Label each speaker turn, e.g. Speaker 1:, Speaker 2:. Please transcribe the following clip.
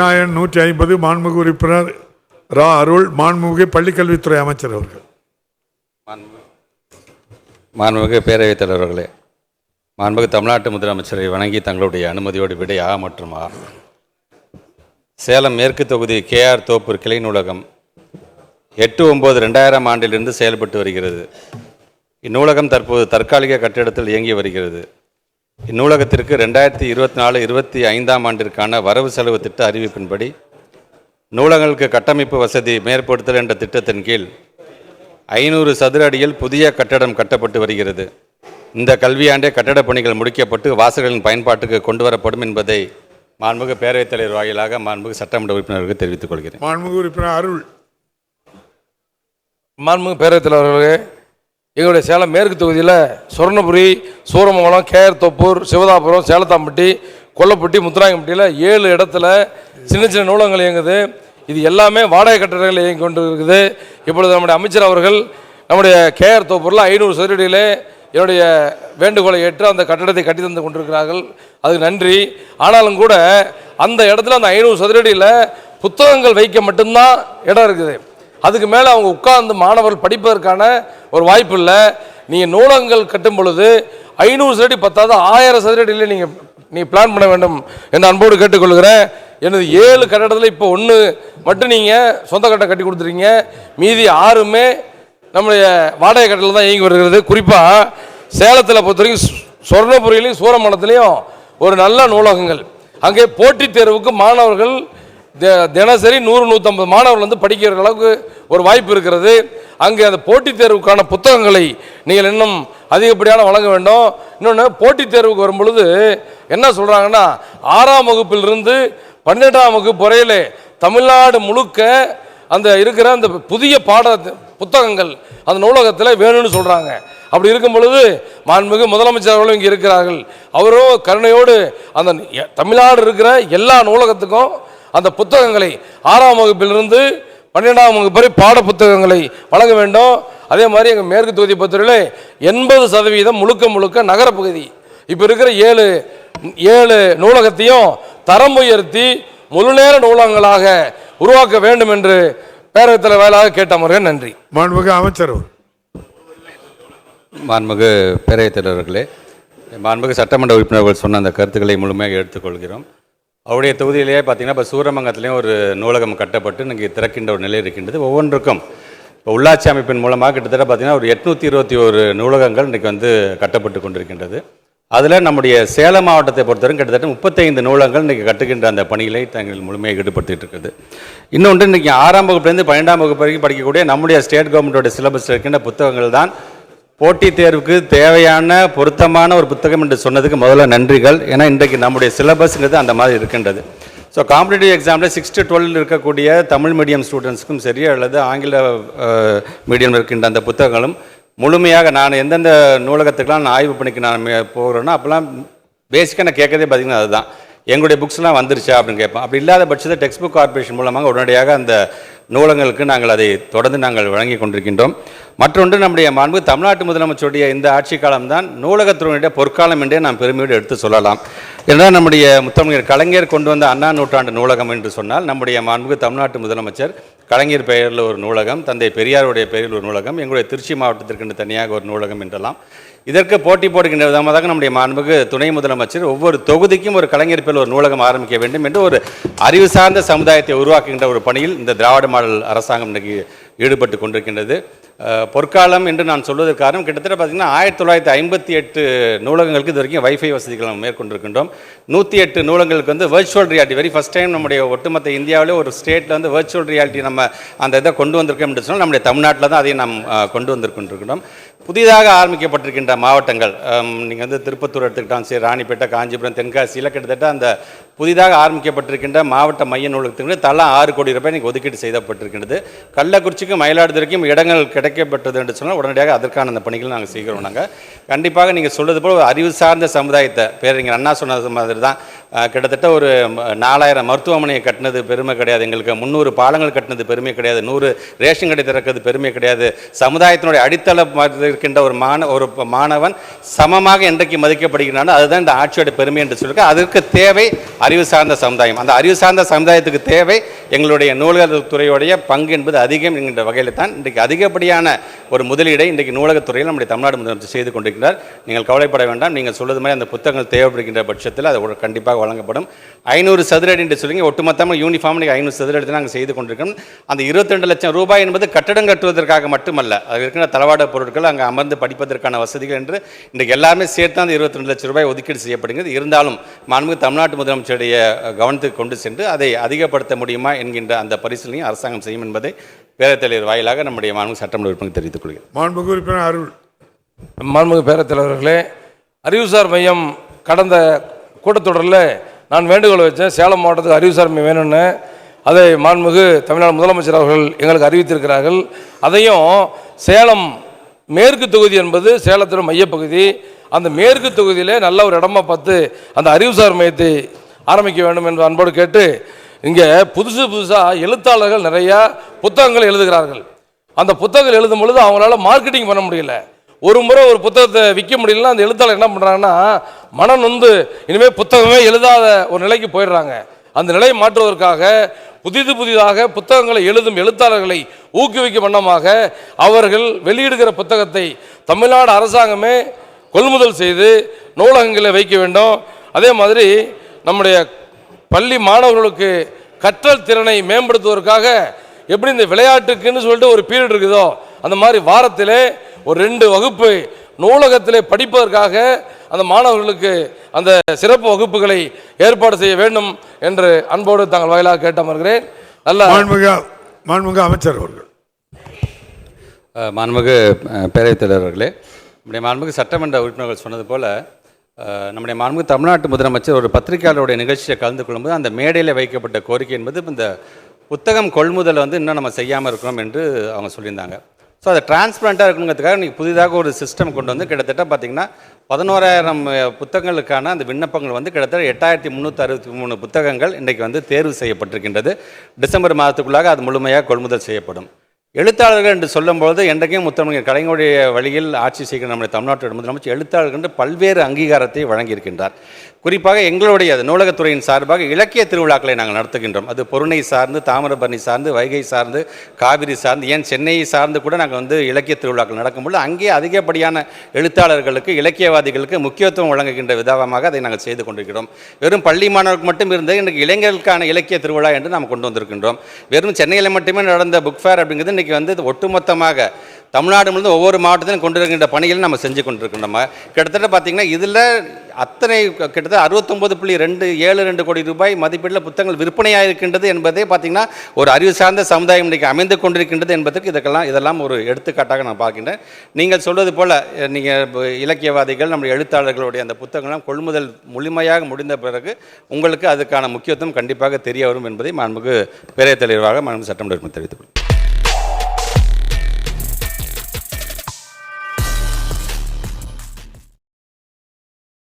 Speaker 1: நாயன் நூற்றி ஐம்பது மாண்புமிகு உறுப்பினர் ரா. அருள் மாண்புமிகு பள்ளிக்கல்வித்துறை அமைச்சர் அவர்கள்.
Speaker 2: மாண்புமிகு பேரவைத் தலைவர்களே மாண்புமிகு தமிழ்நாட்டு முதலமைச்சரை வணங்கி தங்களுடைய அனுமதியோடு விடை ஆ மற்றும் ஆ. சேலம் மேற்கு தொகுதி கேஆர் தோப்பூர் கிளை நூலகம் எட்டு ஒம்பது ரெண்டாயிரம் ஆண்டிலிருந்து செயல்பட்டு வருகிறது. இந்நூலகம் தற்போது தற்காலிக கட்டிடத்தில் இயங்கி வருகிறது. இந்நூலகத்திற்கு ரெண்டாயிரத்தி இருபத்தி நாலு இருபத்தி ஐந்தாம் ஆண்டிற்கான வரவு செலவு திட்ட அறிவிப்பின்படி நூலகங்களுக்கு கட்டமைப்பு வசதி மேற்படுத்தல் என்ற திட்டத்தின் கீழ் ஐநூறு சதுர அடியில் புதிய கட்டடம் கட்டப்பட்டு வருகிறது. இந்த கல்வியாண்டே கட்டடப் பணிகள் முடிக்கப்பட்டு வாசகர்களின் பயன்பாட்டுக்கு கொண்டு வரப்படும் என்பதை மாண்புமிகு பேரவைத் தலைவர் வாயிலாக மாண்புமிகு சட்டமன்ற உறுப்பினர்களுக்கு தெரிவித்துக் கொள்கிறேன்.
Speaker 1: மாண்புமிகு உறுப்பினர் அருள்.
Speaker 3: மாண்புமிகு பேரவைத் தலைவர்களே எங்களுடைய சேலம் மேற்கு தொகுதியில் சொர்ணபுரி சூரமங்கலம் கேஆர் தோப்பூர் சிவதாபுரம் சேலத்தாம்பட்டி கொல்லப்பட்டி முத்துராயம்பட்டியில் ஏழு இடத்துல சின்ன சின்ன நூலகங்கள் இயங்குது. இது எல்லாமே வாடகை கட்டடங்கள் இயங்கி கொண்டு இருக்குது இப்பொழுது நம்முடைய அமைச்சர் அவர்கள் நம்முடைய கேஆர் தோப்பூரில் ஐநூறு சதுரடியில் என்னுடைய வேண்டுகோளை ஏற்று அந்த கட்டடத்தை கட்டி தந்து கொண்டிருக்கிறார்கள். அதுக்கு நன்றி. ஆனாலும் கூட அந்த இடத்துல அந்த ஐநூறு சதுரடியில் புத்தகங்கள் வைக்க மட்டும்தான் இடம் இருக்குது. அதுக்கு மேலே அவங்க உட்கார்ந்து மாணவர்கள் படிப்பதற்கான ஒரு வாய்ப்பு இல்லை. நீங்கள் நூலகங்கள் கட்டும் பொழுது ஐநூறு சதுரடி பத்தாவது ஆயிரம் சதுரடியில் நீங்கள் நீ பிளான் பண்ண வேண்டும் என்று அன்போடு கேட்டுக்கொள்கிறேன். எனது ஏழு கட்டடத்தில் இப்போ ஒன்று மட்டும் நீங்கள் சொந்த கட்டம் கட்டி கொடுத்துருங்க மீதி ஆறுமே நம்முடைய வாடகை கட்டத்தில் தான் இயங்கி வருகிறது. குறிப்பாக சேலத்தில் பொறுத்த வரைக்கும் சொர்ணபுரியிலையும் சூரமணத்துலேயும் ஒரு நல்ல நூலகங்கள். அங்கே போட்டித் தேர்வுக்கு மாணவர்கள் தினசரி நூறு நூற்றம்பது மாணவர்கள் வந்து படிக்கிற அளவுக்கு ஒரு வாய்ப்பு இருக்கிறது. அங்கே அந்த போட்டித் தேர்வுக்கான புத்தகங்களை நீங்கள் இன்னும் அதிகப்படியான வழங்க வேண்டும். இன்னொன்று போட்டித் தேர்வுக்கு வரும்பொழுது என்ன சொல்கிறாங்கன்னா ஆறாம் வகுப்பிலிருந்து பன்னெண்டாம் வகுப்பு வரையிலே தமிழ்நாடு முழுக்க அந்த இருக்கிற அந்த புதிய பாட புத்தகங்கள் அந்த நூலகத்தில் வேணும்னு சொல்கிறாங்க அப்படி இருக்கும் பொழுது மாண்புமிகு முதலமைச்சர் அவர்களும் இங்கே இருக்கிறார்கள். அவரும் கருணையோடு அந்த தமிழ்நாடு இருக்கிற எல்லா நூலகத்துக்கும் அந்த புத்தகங்களை ஆறாம் வகுப்பிலிருந்து பன்னிரெண்டாம் வகுப்பு வரை பாட புத்தகங்களை வழங்க வேண்டும். அதே மாதிரி எங்கள் மேற்கு தொகுதி பத்திரிகையில் எண்பது சதவீதம் முழுக்க முழுக்க நகரப்பகுதி. இப்போ இருக்கிற ஏழு ஏழு நூலகத்தையும் தரம் உயர்த்தி முழுநேர நூலகங்களாக உருவாக்க வேண்டும் என்று பேரவைத் தலைவர் வாயிலாக கேட்ட முறையில் நன்றி.
Speaker 1: மாண்புமிகு அமைச்சர் அவர்கள்.
Speaker 2: மாண்புமிகு பேரவைத் தலைவர்களே மாண்புமிகு சட்டமன்ற உறுப்பினர்கள் சொன்ன அந்த கருத்துக்களை முழுமையாக எடுத்துக்கொள்கிறோம் அவருடைய தொகுதியிலேயே பார்த்தீங்கன்னா இப்போ சூரமங்கலத்திலையும் ஒரு நூலகம் கட்டப்பட்டு இன்றைக்கி திறக்கின்ற ஒரு நிலை இருக்கின்றது. ஒவ்வொன்றுக்கும் இப்போ உள்ளாட்சி அமைப்பின் மூலமாக கிட்டத்தட்ட பார்த்தீங்கன்னா ஒரு எட்நூற்றி இருபத்தி ஒரு நூலகங்கள் இன்றைக்கி வந்து கட்டப்பட்டு கொண்டிருக்கின்றது. அதில் நம்முடைய சேலம் மாவட்டத்தை பொறுத்தவரை கிட்டத்தட்ட முப்பத்தைந்து நூலகங்கள் இன்றைக்கி கட்டுகின்ற அந்த பணிகளை தங்கள் முழுமையாக ஈடுபடுத்திட்டு இருக்குது. இன்னொன்று இன்றைக்கி ஆறாம் வகுப்புலேருந்து பன்னெண்டாம் வகுப்பு வரைக்கும் படிக்கக்கூடிய நம்முடைய ஸ்டேட் கவர்மெண்ட்டோட சிலபஸ் இருக்கின்ற புத்தகங்கள் தான் போட்டித் தேர்வுக்கு தேவையான பொருத்தமான ஒரு புத்தகம் என்று சொன்னதுக்கு முதல்ல நன்றிகள். ஏன்னா இன்றைக்கு நம்முடைய சிலபஸ்ங்கிறது அந்த மாதிரி இருக்கின்றது. ஸோ காம்படிட்டிவ் எக்ஸாமில் சிக்ஸ் டு டுவெல் இருக்கக்கூடிய தமிழ் மீடியம் ஸ்டூடெண்ட்ஸுக்கும் சரி அல்லது ஆங்கில மீடியம் இருக்கின்ற அந்த புத்தகங்களும் முழுமையாக நான் எந்தெந்த நூலகத்துக்கெல்லாம் நான் ஆய்வு பண்ணிக்க நான் மே- போகிறேனோ அப்போல்லாம் பேசிக்காக நான் கேட்கறதே பார்த்திங்கன்னா அதுதான். எங்களுடைய புக்ஸ்லாம் வந்துருச்சா அப்படின்னு கேட்பேன். அப்படி இல்லாத பட்சத்தில் டெக்ஸ்ட் புக் கார்பரேஷன் மூலமாக உடனடியாக அந்த நூலகங்களுக்கு நாங்கள் அதை தொடர்ந்து நாங்கள் வழங்கி கொண்டிருக்கின்றோம். மற்றொன்று நம்முடைய மாண்பு தமிழ்நாட்டு முதலமைச்சருடைய இந்த ஆட்சி காலம்தான் நூலகத்துறையினுடைய பொற்காலம் என்றே நாம் பெருமையோடு எடுத்து சொல்லலாம். ஏன்னா நம்முடைய முத்தமிழர் கலைஞர் கொண்டு வந்த அண்ணா நூற்றாண்டு நூலகம் என்று சொன்னால் நம்முடைய மாண்பு தமிழ்நாட்டு முதலமைச்சர் கலைஞர் பெயரில் ஒரு நூலகம் தந்தை பெரியாருடைய பெயரில் ஒரு நூலகம் எங்களுடைய திருச்சி மாவட்டத்திற்கு தனியாக ஒரு நூலகம் என்றெல்லாம் இதற்கு போட்டி போடுகின்ற விதமாக நம்முடைய மாண்புக்கு துணை முதலமைச்சர் ஒவ்வொரு தொகுதிக்கும் ஒரு கலைஞர் பேரில் ஒரு நூலகம் ஆரம்பிக்க வேண்டும் என்று ஒரு அறிவு சார்ந்த சமுதாயத்தை உருவாக்குகின்ற ஒரு பணியில் இந்த திராவிட மாடல் அரசாங்கம் இன்றைக்கு ஈடுபட்டு கொண்டிருக்கின்றது. பொற்காலம் என்று நான் சொல்வதற்கு காரணம் கிட்டத்தட்ட பார்த்தீங்கன்னா ஆயிரத்தி தொள்ளாயிரத்தி ஐம்பத்தி எட்டு நூலகங்களுக்கு இது வரைக்கும் வைஃபை வசதிகள் நம்ம மேற்கொண்டிருக்கின்றோம். நூற்றி எட்டு நூலகங்களுக்கு வந்து virtual reality very first time நம்முடைய ஒட்டுமொத்த இந்தியாவிலே ஒரு ஸ்டேட்டில் வந்து வர்ச்சுவல் ரியாலிட்டி நம்ம அந்த இதை கொண்டு வந்திருக்கோம் என்று சொன்னால் நம்முடைய தமிழ்நாட்டில் தான் அதையும் நாம் கொண்டு வந்திருக்கின்றோம். புதிதாக ஆரம்பிக்கப்பட்டிருக்கின்ற மாவட்டங்கள் நீங்கள் வந்து திருப்பத்தூர் எடுத்துக்கிட்டாலும் சரி ராணிப்பேட்டை காஞ்சிபுரம் தென்காசியில் கிட்டத்தட்ட அந்த புதிதாக ஆரம்பிக்கப்பட்டிருக்கின்ற மாவட்ட மைய நூலகத்துக்கு தலா ஆறு கோடி ரூபாய் இன்றைக்கி ஒதுக்கீடு செய்யப்பட்டிருக்கின்றது கள்ளக்குறிச்சிக்கும் மயிலாடுதுறைக்கும் இடங்கள் கிடைக்கப்பட்டது என்று சொன்னால் உடனடியாக அதற்கான அந்த பணிகள் நாங்கள் செய்கிறோம் நாங்கள். கண்டிப்பாக நீங்கள் சொல்வது போல் ஒரு அறிவு சார்ந்த சமுதாயத்தை பேரறிஞர் அண்ணா சொன்னது மாதிரி தான். கிட்டத்தட்ட ஒரு நாலாயிரம் மருத்துவமனையை கட்டினது பெருமை கிடையாது. எங்களுக்கு முந்நூறு பாலங்கள் கட்டினது பெருமை கிடையாது. நூறு ரேஷன் கடை திறக்கிறது பெருமை கிடையாது. சமுதாயத்தினுடைய அடித்தளம் இருக்கின்ற ஒரு மாண ஒரு மாணவன் சமமாக என்றைக்கு மதிக்கப்படுகிறானோ அதுதான் இந்த ஆட்சியோட பெருமை என்று சொல்லியிருக்க அதற்கு தேவை அறிவு சார்ந்த சமுதாயம். அந்த அறிவு சார்ந்த சமுதாயத்துக்கு தேவை எங்களுடைய நூலகத்துறையுடைய பங்கு என்பது அதிகம் என்கின்ற வகையில் தான் இன்றைக்கு அதிகப்படியான ஒரு முதலீடை இன்றைக்கு நூலகத்துறையில் நம்முடைய தமிழ்நாடு முதலமைச்சர் செய்து கொண்டிருக்கிறார். நீங்கள் கவலைப்பட வேண்டாம். நீங்கள் சொல்வது மாதிரி அந்த புத்தகங்கள் தேவைப்படுகின்ற பட்சத்தில் அது கண்டிப்பாக வழங்கப்படும். ஐநூறு சதுர அடி என்று சொல்லுங்க ஒட்டுமொத்தமாக யூனிஃபார்ம் இன்றைக்கி ஐநூறு சதுர அடி நாங்கள் செய்து கொண்டிருக்கோம் அந்த 22 லட்சம் ரூபாய் என்பது கட்டடம் கட்டுவதற்காக மட்டுமல்ல அது இருக்கிற தளவாட பொருட்கள் அங்கே அமர்ந்து படிப்பதற்கான வசதிகள் என்று இன்றைக்கு எல்லாமே சேர்த்து அந்த 22 லட்சம் ரூபாய் ஒதுக்கீடு செய்யப்படுகிறது. இருந்தாலும் மாண்புமிகு தமிழ்நாட்டு முதலமைச்சருடைய கவனத்துக்கு கொண்டு சென்று அதை அதிகப்படுத்த முடியுமா என்கின்ற அந்த பரிசீலனையும் அரசாங்கம் செய்யும் என்பதை பேரவைத் தலைவர் வாயிலாக நம்முடைய மாண்பு சட்டமன்ற உறுப்பினர் தெரிவித்துக் கொள்கிறேன்.
Speaker 1: மாண்புமிகு உறுப்பினர் அருள்.
Speaker 3: மாண்புமிகு பேரவைத் தலைவர்களே அறிவுசார் மையம் கடந்த கூட்டத்தொடரில் நான் வேண்டுகோள் வச்சேன். சேலம் மாவட்டத்துக்கு அறிவுசார் வேணும்னு. அதை மாண்புமிகு தமிழ்நாடு முதலமைச்சர் அவர்கள் எங்களுக்கு அறிவித்திருக்கிறார்கள். அதையும் சேலம் மேற்கு தொகுதி என்பது சேலத்தின் மையப்பகுதி. அந்த மேற்கு தொகுதியிலே நல்ல ஒரு இடமா பார்த்து அந்த அறிவுசார் மையத்தை ஆரம்பிக்க வேண்டும் என்று அன்போடு கேட்டு இங்கே புதுசு புதுசாக எழுத்தாளர்கள் நிறையா புத்தகங்கள் எழுதுகிறார்கள். அந்த புத்தகங்கள் எழுதும் பொழுது அவங்களால மார்க்கெட்டிங் பண்ண முடியல. ஒரு முறை ஒரு புத்தகத்தை விற்க முடியலன்னா அந்த எழுத்தாளர் என்ன பண்ணுறாங்கன்னா மனம் வந்து இனிமேல் புத்தகமே எழுதாத ஒரு நிலைக்கு போயிடுறாங்க. அந்த நிலையை மாற்றுவதற்காக புதிது புதிதாக புத்தகங்களை எழுதும் எழுத்தாளர்களை ஊக்குவிக்கும் வண்ணமாக அவர்கள் வெளியிடுகிற புத்தகத்தை தமிழ்நாடு அரசாங்கமே கொள்முதல் செய்து நூலகங்களில் வைக்க வேண்டும். அதே மாதிரி நம்முடைய பள்ளி மாணவர்களுக்கு கற்றல் திறனை மேம்படுத்துவதற்காக எப்படி இந்த விளையாட்டுக்குன்னு சொல்லிட்டு ஒரு பீரியட் இருக்குதோ அந்த மாதிரி வாரத்திலே ஒரு ரெண்டு வகுப்பு நூலகத்திலே படிப்பதற்காக அந்த மாணவர்களுக்கு அந்த சிறப்பு வகுப்புகளை ஏற்பாடு செய்ய வேண்டும் என்று அன்போடு தாங்கள் வாயிலாக கேட்டு அமர்கிறேன். நல்ல
Speaker 1: மாண்புமிகு மாண்புமிகு அமைச்சர் அவர்கள்.
Speaker 2: மாண்புமிகு பேரவைத் தலைவர்களே நம்முடைய மாண்புமிகு சட்டமன்ற உறுப்பினர்கள் சொன்னது போல நம்முடைய மாண்புமிகு தமிழ்நாட்டு முதலமைச்சர் ஒரு பத்திரிகையாளருடைய நிகழ்ச்சியை கலந்து கொள்ளும்போது அந்த மேடையில் வைக்கப்பட்ட கோரிக்கை என்பது இந்த புத்தகம் கொள்முதல் வந்து இன்னும் நம்ம செய்யாமல் இருக்கிறோம் என்று அவங்க சொல்லியிருந்தாங்க. ஸோ அதை டிரான்ஸ்பரண்ட்டாக இருக்கணுங்கிறதுக்காக இன்றைக்கி புதிதாக ஒரு சிஸ்டம் கொண்டு வந்து கிட்டத்தட்ட பார்த்திங்கன்னா பதினோராயிரம் புத்தகங்களுக்கான அந்த விண்ணப்பங்கள் வந்து கிட்டத்தட்ட எட்டாயிரத்தி முந்நூற்றி அறுபத்தி மூணு புத்தகங்கள் இன்றைக்கு வந்து தேர்வு செய்யப்பட்டிருக்கின்றது. டிசம்பர் மாதத்துக்குள்ளாக அது முழுமையாக கொள்முதல் செய்யப்படும். எழுத்தாளர்கள் என்று சொல்லும்போது என்றைக்கும் முத்தமிழர் கலைஞருடைய வழியில் ஆட்சி செய்கிற நம்முடைய தமிழ்நாட்டு முதலமைச்சர் எழுத்தாளர்கள் என்று பல்வேறு அங்கீகாரத்தை வழங்கியிருக்கின்றார். குறிப்பாக எங்களுடைய அது நூலகத்துறையின் சார்பாக இலக்கிய திருவிழாக்களை நாங்கள் நடத்துகின்றோம். அது பொருணை சார்ந்து தாமிரபரணி சார்ந்து வைகை சார்ந்து காவிரி சார்ந்து ஏன் சென்னையை சார்ந்து கூட நாங்கள் வந்து இலக்கிய திருவிழாக்கள் நடக்கும்பொழுது அங்கே அதிகப்படியான எழுத்தாளர்களுக்கு இலக்கியவாதிகளுக்கு முக்கியத்துவம் வழங்குகின்ற விதமாக அதை நாங்கள் செய்து கொண்டிருக்கிறோம். வெறும் பள்ளி மாணவர்களுக்கு மட்டும் இருந்தது இன்றைக்கு இளைஞர்களுக்கான இலக்கிய திருவிழா என்று நாம் கொண்டு வந்திருக்கின்றோம். வெறும் சென்னையில் மட்டுமே நடந்த புக் ஃபேர் அப்படிங்கிறது இன்றைக்கி வந்து ஒட்டுமொத்தமாக தமிழ்நாடு முழுவதும் ஒவ்வொரு மாவட்டத்திலும் கொண்டு வருகின்ற பணிகளை நம்ம செஞ்சு கொண்டிருக்கின்றோம். கிட்டத்தட்ட பார்த்தீங்கன்னா இதில் அத்தனை கிட்டத்தட்ட அறுபத்தொம்பது புள்ளி ரெண்டு ஏழு ரெண்டு கோடி ரூபாய் மதிப்பீட்டில் புத்தகங்கள் விற்பனையாக இருக்கின்றது என்பதே பார்த்தீங்கன்னா ஒரு அறிவு சார்ந்த சமுதாயம் இன்றைக்கு அமைந்து கொண்டிருக்கின்றது என்பதற்கு இதற்கெல்லாம் இதெல்லாம் ஒரு எடுத்துக்காட்டாக நான் பார்க்கின்றேன். நீங்கள் சொல்வது போல் நீங்கள் இலக்கியவாதிகள் நம்முடைய எழுத்தாளர்களுடைய அந்த புத்தகங்கள்லாம் கொள்முதல் முழுமையாக முடிந்த பிறகு உங்களுக்கு அதுக்கான முக்கியத்துவம் கண்டிப்பாக தெரிய வரும் என்பதை மாண்புக்கு பெரிய தெளிவாக மாண்பு சட்டமன்ற தெரிவித்துக் கொள்கிறேன்.